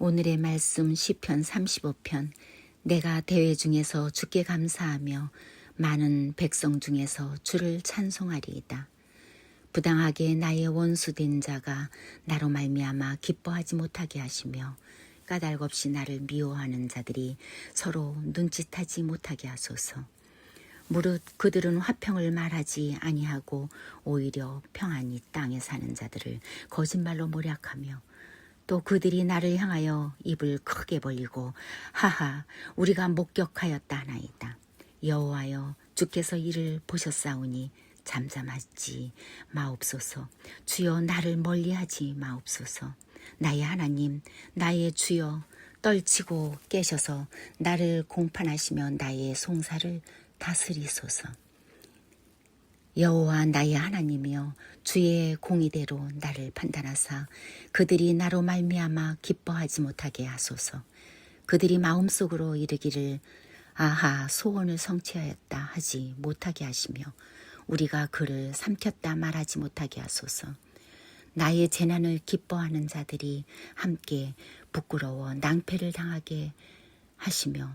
오늘의 말씀 시편 35편 내가 대회 중에서 주께 감사하며 많은 백성 중에서 주를 찬송하리이다. 부당하게 나의 원수된 자가 나로 말미암아 기뻐하지 못하게 하시며 까닭없이 나를 미워하는 자들이 서로 눈짓하지 못하게 하소서. 무릇 그들은 화평을 말하지 아니하고 오히려 평안히 땅에 사는 자들을 거짓말로 모략하며 또 그들이 나를 향하여 입을 크게 벌리고 하하 우리가 목격하였다 하나이다. 여호와여 주께서 이를 보셨사오니 잠잠하지 마옵소서. 주여 나를 멀리하지 마옵소서. 나의 하나님 나의 주여 떨치고 깨셔서 나를 공판하시며 나의 송사를 다스리소서 여호와 나의 하나님이여 주의 공의대로 나를 판단하사 그들이 나로 말미암아 기뻐하지 못하게 하소서. 그들이 마음속으로 이르기를 아하 소원을 성취하였다 하지 못하게 하시며 우리가 그를 삼켰다 말하지 못하게 하소서. 나의 재난을 기뻐하는 자들이 함께 부끄러워 낭패를 당하게 하시며